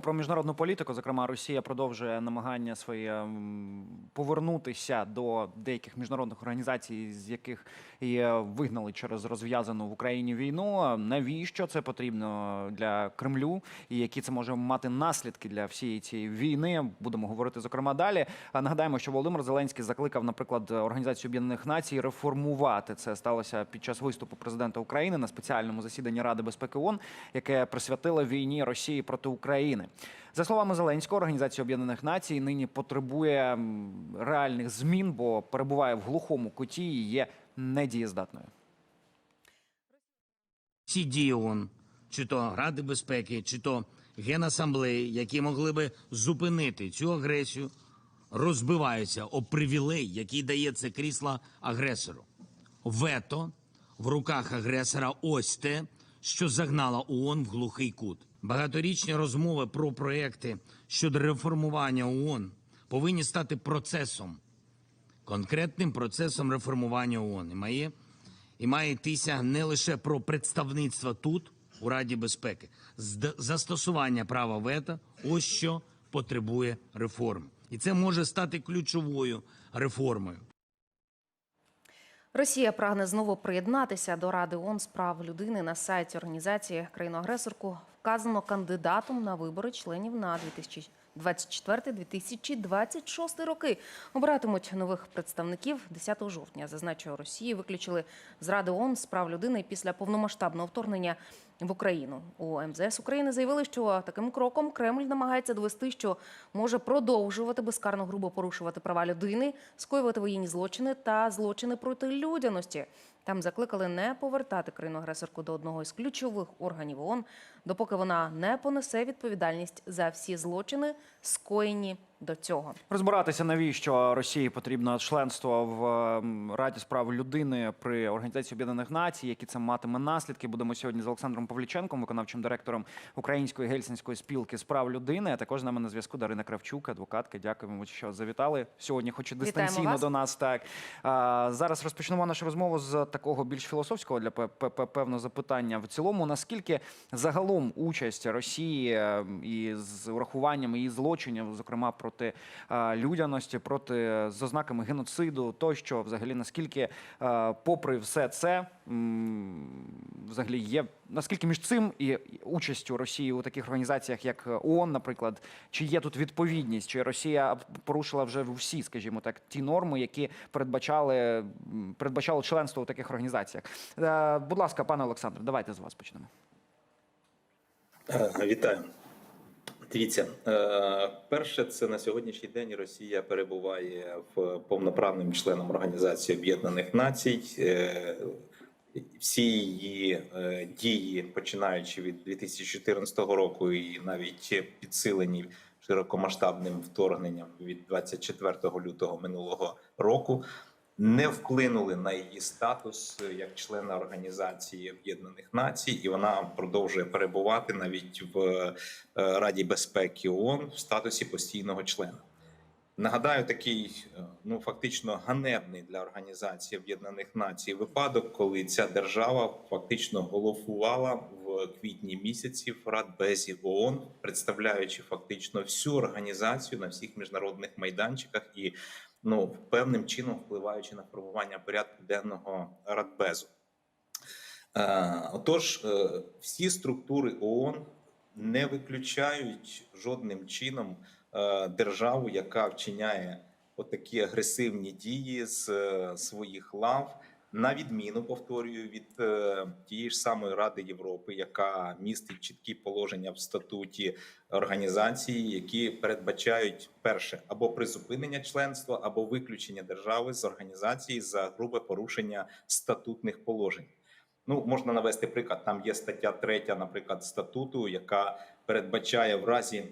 Про міжнародну політику, зокрема, Росія продовжує намагання своє повернутися до деяких міжнародних організацій, з яких її вигнали через розв'язану в Україні війну. Навіщо це потрібно для Кремлю, і які це може мати наслідки для всієї цієї війни? Будемо говорити зокрема далі. А нагадаємо, що Володимир Зеленський закликав, наприклад, Організацію Об'єднаних Націй реформувати. Це сталося під час виступу президента України на спеціальному засіданні Ради безпеки ООН, яке присвятило війні Росії проти України. За словами Зеленського, Організація Об'єднаних Націй нині потребує реальних змін, бо перебуває в глухому куті і є недієздатною. ці дії ООН, чи то Ради безпеки, чи то Генасамблеї, які могли би зупинити цю агресію, розбиваються об привілей, який дає це крісло агресору. Вето в руках агресора ось те, що загнало ООН в глухий кут. Багаторічні розмови про проекти щодо реформування ООН повинні стати процесом, конкретним процесом реформування ООН. І має і має йтися не лише про представництво тут, у Раді безпеки, застосування права вето ось що потребує реформи. І це може стати ключовою реформою. Росія прагне знову приєднатися до Ради ООН з прав людини на сайті організації країну-агресорку. Вказано кандидатом на вибори членів на 2024-2026 роки. Обиратимуть нових представників 10 жовтня. Зазначу, Росії виключили з Ради ООН з прав людини після повномасштабного вторгнення в Україну. У МЗС України заявили, що таким кроком Кремль намагається довести, що може продовжувати безкарно грубо порушувати права людини, скоювати воєнні злочини та злочини проти людяності. Там закликали не повертати країну-агресорку до одного із ключових органів ООН, допоки вона не понесе відповідальність за всі злочини, скоєні до цього. Розбиратися, навіщо Росії потрібно членство в ем, Раді з прав людини при Організації Об'єднаних Націй, які це матиме наслідки. Будемо сьогодні з Олександром Павліченком, виконавчим директором Української гельсінської спілки з прав людини. А також з нами на зв'язку Дарина Кравчук, адвокатка. Дякуємо, що завітали сьогодні, хоч і дистанційно до нас. Так а, зараз розпочнемо нашу розмову з такого більш філософського для пе- пе- пе- певно запитання. В цілому, наскільки загалом участь Росії е, і з урахуванням її злочинів, зокрема проти е, людяності, проти з ознаками геноциду, тощо, взагалі, наскільки, е, попри все це, взагалі є наскільки між цим і участю Росії у таких організаціях, як ООН, наприклад, чи є тут відповідність, чи Росія порушила вже всі, скажімо так, ті норми, які передбачали м, передбачали членство у таких організаціях. Е, Будь ласка, пане Олександре, давайте з вас почнемо. Е, Вітаю. Дивіться, е, перше, це на сьогоднішній день Росія перебуває в повноправним членом Організації Об'єднаних Націй. Е, Всі її е, дії, починаючи від 2014 року, і навіть підсилені широкомасштабним вторгненням від 24 лютого минулого року, не вплинули на її статус е, як члена Організації Об'єднаних Націй, і вона продовжує перебувати навіть в е, Раді безпеки ООН в статусі постійного члена. Нагадаю, такий е, ну фактично ганебний для Організації Об'єднаних Націй випадок, коли ця держава фактично голосувала в квітні місяці в Радбезі ООН, представляючи фактично всю організацію на всіх міжнародних майданчиках і ну певним чином впливаючи на формування порядку денного Радбезу. Е, Отож, е, всі структури ООН не виключають жодним чином е, державу, яка вчиняє отакі агресивні дії з своїх лав, на відміну повторюю від е, тієї ж самої Ради Європи, яка містить чіткі положення в статуті організації, які передбачають перше або призупинення членства, або виключення держави з організації за грубе порушення статутних положень. Ну, можна навести приклад. Там є стаття 3, наприклад, статуту, яка передбачає в разі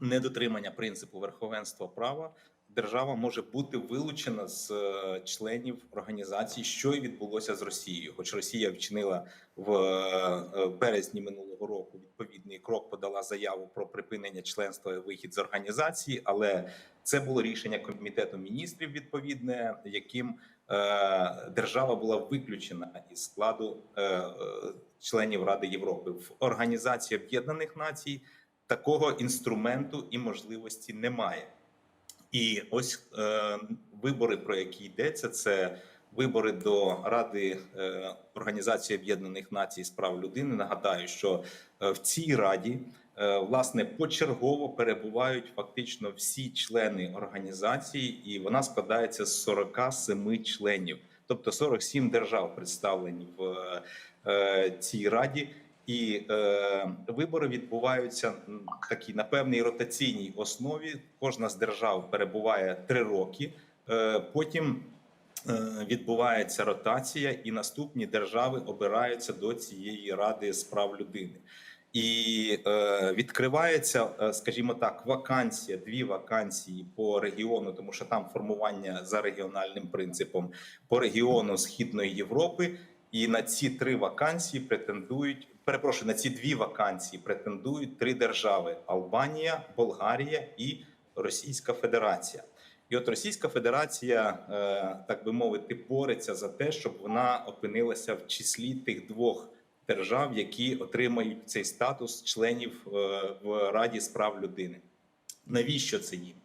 недотримання принципу верховенства права. Держава може бути вилучена з е, членів організації, що і відбулося з Росією. Хоч Росія вчинила в е, березні минулого року відповідний крок, подала заяву про припинення членства і вихід з організації, але це було рішення комітету міністрів, відповідне, яким е, держава була виключена із складу е, е, членів Ради Європи в Організації Об'єднаних Націй. такого інструменту і можливості немає. І ось е, вибори, про які йдеться, це вибори до Ради е, Організації Об'єднаних Націй з прав людини. Нагадаю, що е, в цій раді е, власне почергово перебувають фактично всі члени організації, і вона складається з 47 членів, тобто 47 держав представлені в е, цій раді. І е, вибори відбуваються такі на певній ротаційній основі. Кожна з держав перебуває три роки. Е, потім е, відбувається ротація, і наступні держави обираються до цієї ради з прав людини. І е, відкривається, е, скажімо так, вакансія, дві вакансії по регіону, тому що там формування за регіональним принципом по регіону Східної Європи. І на ці три вакансії претендують. Перепрошую, на ці дві вакансії претендують три держави: Албанія, Болгарія і Російська Федерація. І от Російська Федерація, е, так би мовити, бореться за те, щоб вона опинилася в числі тих двох держав, які отримають цей статус членів е, в Раді з прав людини. Навіщо це їм?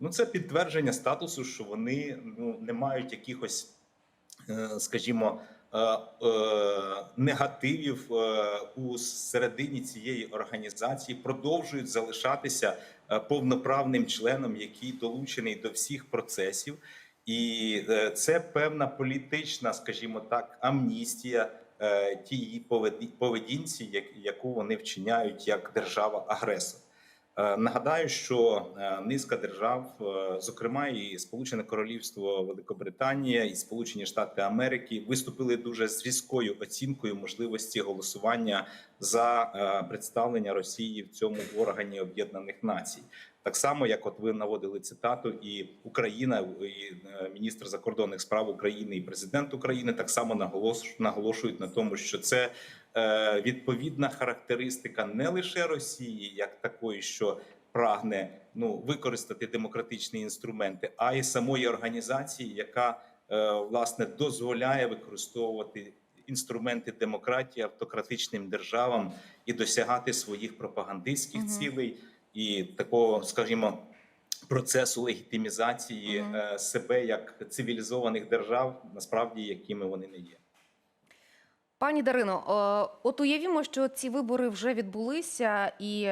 Ну, це підтвердження статусу, що вони ну, не мають якихось, е, скажімо, негативів е, у середині цієї організації, продовжують залишатися е, повноправним членом, який долучений до всіх процесів. І е, це певна політична, скажімо так, амністія е, поведі- поведінці, яку вони вчиняють як держава-агресор. Е, Нагадаю, що е, низка держав, е, зокрема і Сполучене Королівство Великобританія і Сполучені Штати Америки, виступили дуже з різкою оцінкою можливості голосування за представлення Росії в цьому органі Об'єднаних Націй. Так само, як от ви наводили цитату, і Україна, і міністр закордонних справ України, і президент України так само наголошують на тому, що це відповідна характеристика не лише Росії, як такої, що прагне ну використати демократичні інструменти, а й самої організації, яка е, власне дозволяє використовувати інструменти демократії автократичним державам і досягати своїх пропагандистських Мгм. цілей і такого, скажімо. Процесу легітимізації Мгм. е, себе як цивілізованих держав, насправді якими вони не є. Пані Дарино, е, от уявімо, що ці вибори вже відбулися, і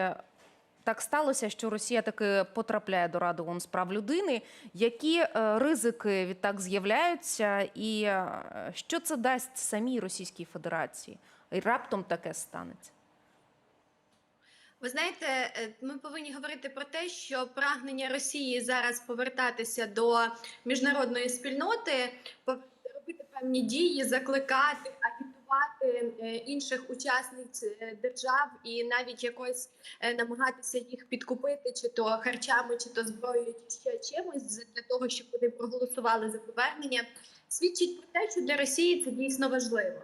так сталося, що Росія таки потрапляє до Ради ООН з прав людини. Які е, ризики відтак з'являються, і е, що це дасть самій Російській Федерації? І раптом таке станеться. Ви знаєте, ми повинні говорити про те, що прагнення Росії зараз повертатися до міжнародної спільноти, робити певні дії, закликати, агітувати е, інших учасниць е, держав і навіть якось е, намагатися їх підкупити, чи то харчами, чи то зброєю, чи ще чимось для того, щоб вони проголосували за повернення, свідчить про те, що для Росії це дійсно важливо.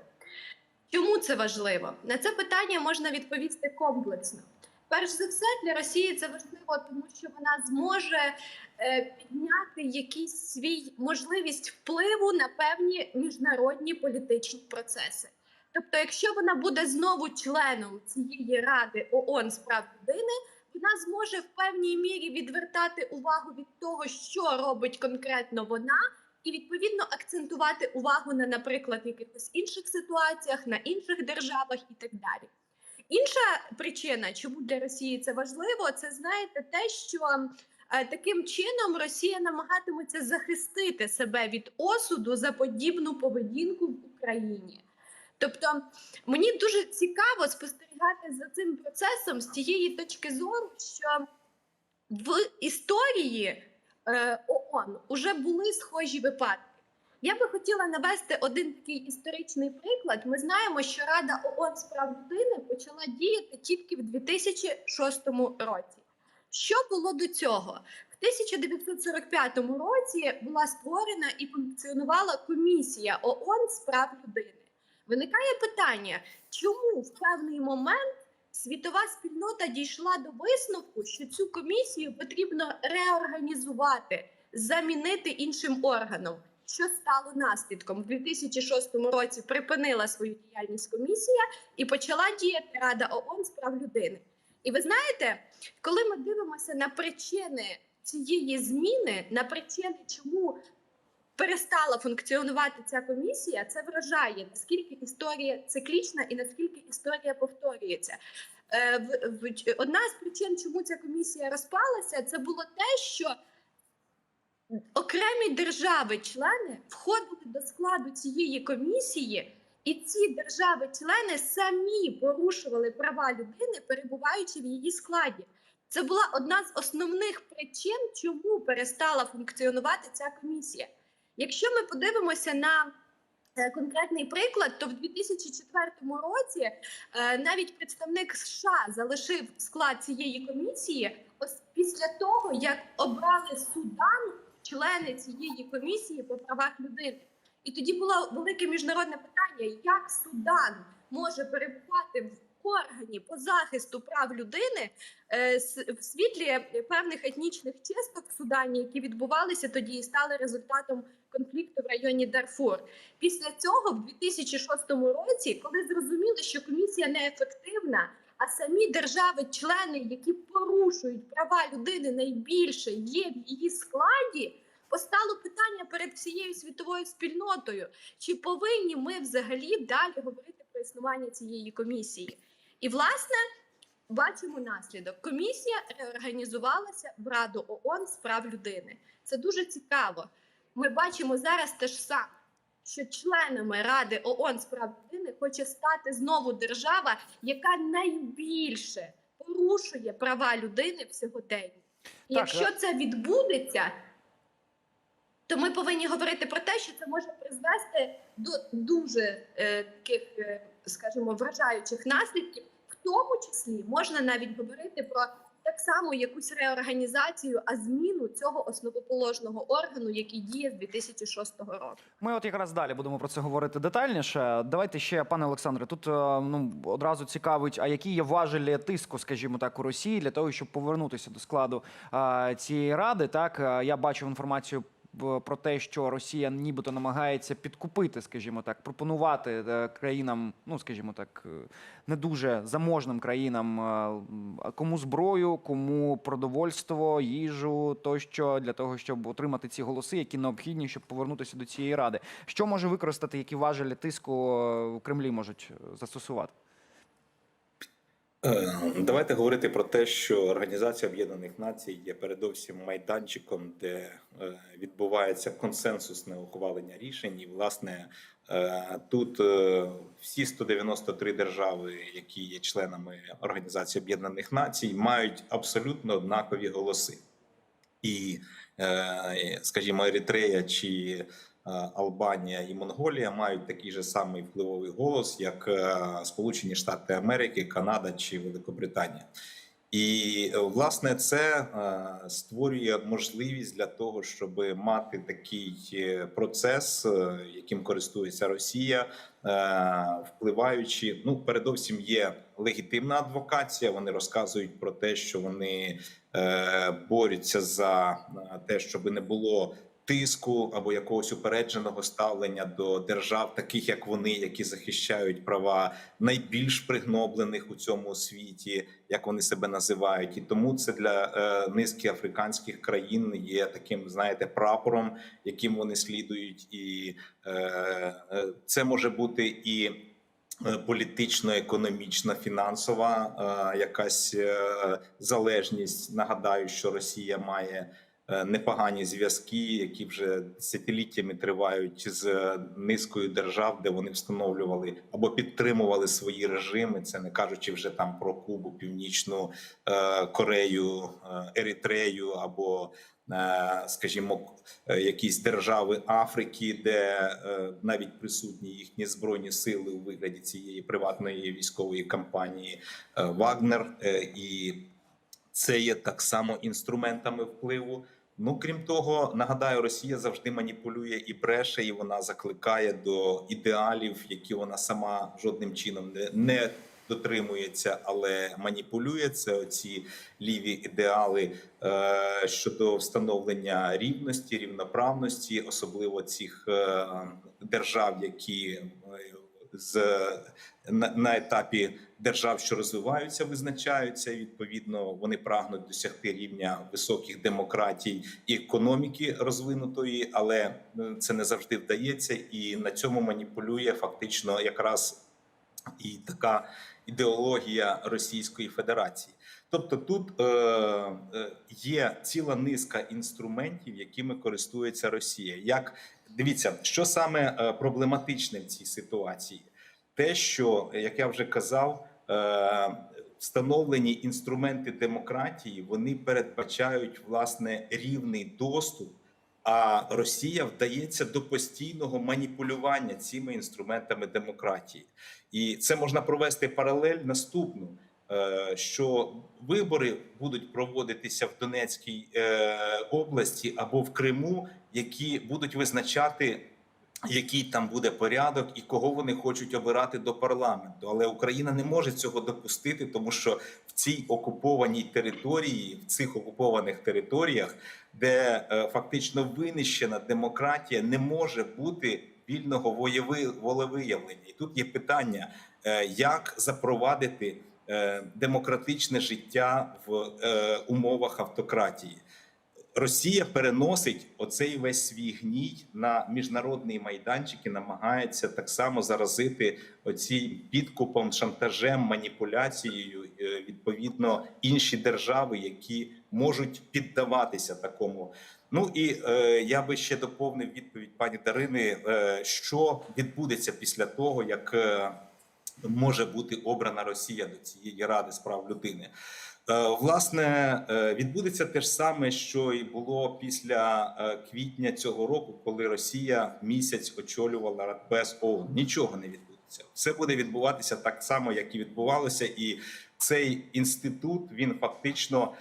Чому це важливо? На це питання можна відповісти комплексно. Перш за все, для Росії це важливо, тому що вона зможе е, підняти якийсь свій можливість впливу на певні міжнародні політичні процеси. Тобто, якщо вона буде знову членом цієї ради ООН з прав людини, вона зможе в певній мірі відвертати увагу від того, що робить конкретно вона, і відповідно акцентувати увагу на, наприклад, якихось інших ситуаціях, на інших державах і так далі. Інша причина, чому для Росії це важливо, це знаєте те, що е, таким чином Росія намагатиметься захистити себе від осуду за подібну поведінку в Україні. Тобто мені дуже цікаво спостерігати за цим процесом з тієї точки зору, що в історії е, ООН уже були схожі випадки. Я би хотіла навести один такий історичний приклад. Ми знаємо, що Рада ООН з прав людини почала діяти тільки в 2006 році. Що було до цього? В 1945 році була створена і функціонувала комісія ООН з прав людини. Виникає питання, чому в певний момент світова спільнота дійшла до висновку, що цю комісію потрібно реорганізувати, замінити іншим органом. Що стало наслідком? У 2006 році припинила свою діяльність комісія і почала діяти Рада ООН з прав людини. І ви знаєте, коли ми дивимося на причини цієї зміни, на причини, чому перестала функціонувати ця комісія, це вражає, наскільки історія циклічна і наскільки історія повторюється. Е, Одна з причин, чому ця комісія розпалася, це було те, що окремі держави-члени входили до складу цієї комісії, і ці держави-члени самі порушували права людини, перебуваючи в її складі. Це була одна з основних причин, чому перестала функціонувати ця комісія. Якщо ми подивимося на е, конкретний приклад, то в 2004 році е, навіть представник США залишив склад цієї комісії після того, як обрали Судан члени цієї комісії по правах людини. І тоді було велике міжнародне питання: як Судан може перебувати в органі по захисту прав людини е, в світлі певних етнічних чисток в Судані, які відбувалися тоді і стали результатом конфлікту в районі Дарфур. Після цього, в 2006 році, коли зрозуміли, що комісія неефективна, а самі держави-члени, які порушують права людини найбільше, є в її складі. Постало питання перед всією світовою спільнотою: чи повинні ми взагалі далі говорити про існування цієї комісії? І власне бачимо наслідок. Комісія реорганізувалася в Раду ООН з прав людини. Це дуже цікаво. Ми бачимо зараз те ж саме, що членами Ради ООН з прав людини хоче стати знову держава, яка найбільше порушує права людини в сьогоденні. І Так, якщо це відбудеться, то ми повинні говорити про те, що це може призвести до дуже е, таких, е, скажімо, вражаючих наслідків. В тому числі можна навіть говорити про так само якусь реорганізацію, а зміну цього основоположного органу, який діє з 2006 року. Ми от якраз далі будемо про це говорити детальніше. Давайте ще, пане Олександре, тут е, ну одразу цікавить, а які є важелі тиску, скажімо так, у Росії для того, щоб повернутися до складу а, цієї ради. Так е, я бачив інформацію. Про те, що Росія нібито намагається підкупити, скажімо так, пропонувати е, країнам, ну скажімо так, е, не дуже заможним країнам е, кому зброю, кому продовольство, їжу тощо для того, щоб отримати ці голоси, які необхідні, щоб повернутися до цієї ради. Що може використати, які важелі тиску в Кремлі можуть застосувати? Е, Давайте говорити про те, що Організація Об'єднаних Націй є передовсім майданчиком, де е, відбувається консенсусне ухвалення рішень. І, власне, е, тут всі 193 держави, які є членами Організації Об'єднаних Націй, мають абсолютно однакові голоси. І, скажімо, Еритрея чи Албанія і Монголія мають такий же самий впливовий голос, як е, Сполучені Штати Америки, Канада чи Великобританія. І е, власне це е, створює можливість для того, щоб мати такий е, процес, е, яким користується Росія, е, впливаючи. Ну, передовсім є легітимна адвокація. Вони розказують про те, що вони е, борються за е, те, щоб не було тиску або якогось упередженого ставлення до держав, таких як вони, які захищають права найбільш пригноблених у цьому світі, як вони себе називають, і тому це для е, низки африканських країн є таким, знаєте, прапором, яким вони слідують, і е, е, це може бути і. е, Політично, економічна, фінансова е, якась е, залежність. Нагадаю, що Росія має непогані зв'язки, які вже десятиліттями тривають з е, низкою держав, де вони встановлювали або підтримували свої режими. Це не кажучи вже там про Кубу, Північну е, Корею, е, Еритрею або е, скажімо, е, якісь держави Африки, де е, навіть присутні їхні збройні сили у вигляді цієї приватної військової кампанії е, Вагнер, Е, і це є так само інструментами впливу. Ну крім того, нагадаю, Росія завжди маніпулює і бреше, і вона закликає до ідеалів, які вона сама жодним чином не, не дотримується, але маніпулює це оці ліві ідеали е, щодо встановлення рівності, рівноправності, особливо цих е, держав, які е, з на, на етапі держав, що розвиваються, визначаються. Відповідно, вони прагнуть досягти рівня високих демократій і економіки розвинутої, але е, це не завжди вдається, і на цьому маніпулює фактично якраз і така ідеологія Російської Федерації. Тобто тут е, е, є ціла низка інструментів, якими користується Росія. Як дивіться, що саме е, проблематичне в цій ситуації? Те, що як я вже казав, е, встановлені інструменти демократії вони передбачають власне рівний доступ. А Росія вдається до постійного маніпулювання цими інструментами демократії, і це можна провести паралель наступну. е, Що вибори будуть проводитися в Донецькій області або в Криму, які будуть визначати, який там буде порядок і кого вони хочуть обирати до парламенту. Але Україна не може цього допустити, тому що в цій окупованій території, в цих окупованих територіях, де е, фактично винищена демократія, не може бути вільного волевиявлення. І тут є питання, е, як запровадити е, демократичне життя в е, умовах автократії. Росія переносить оцей весь свій гній на міжнародний майданчик і намагається так само заразити оці підкупом, шантажем, маніпуляцією е, відповідно інші держави, які можуть піддаватися такому. Ну і е, я би ще доповнив відповідь пані Дарини, е, що відбудеться після того, як е, може бути обрана Росія до цієї ради з прав людини. Е, Власне, е, відбудеться те ж саме, що і було після е, квітня цього року, коли Росія місяць очолювала Радбез ООН. Нічого не відбудеться. Все буде відбуватися так само, як і відбувалося, і цей інститут він фактично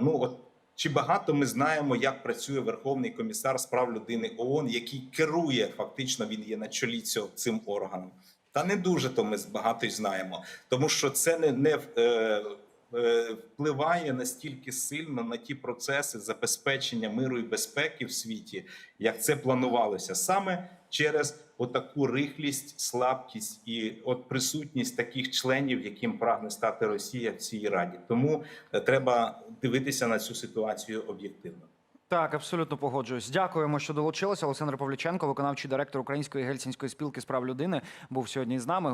ну от. Чи багато ми знаємо, як працює Верховний комісар з прав людини ООН, який керує фактично він є на чолі цього цим органом? Та не дуже то ми багато й знаємо, тому що це не, не впливає настільки сильно на ті процеси забезпечення миру і безпеки в світі, як це планувалося саме через отаку рихлість, слабкість і от присутність таких членів, яким прагне стати Росія в цій раді. Тому е, треба дивитися на цю ситуацію об'єктивно. Так, абсолютно погоджуюсь. Дякуємо, що долучилися. Олександр Павліченко, виконавчий директор Української гельсінської спілки з прав людини, був сьогодні з нами.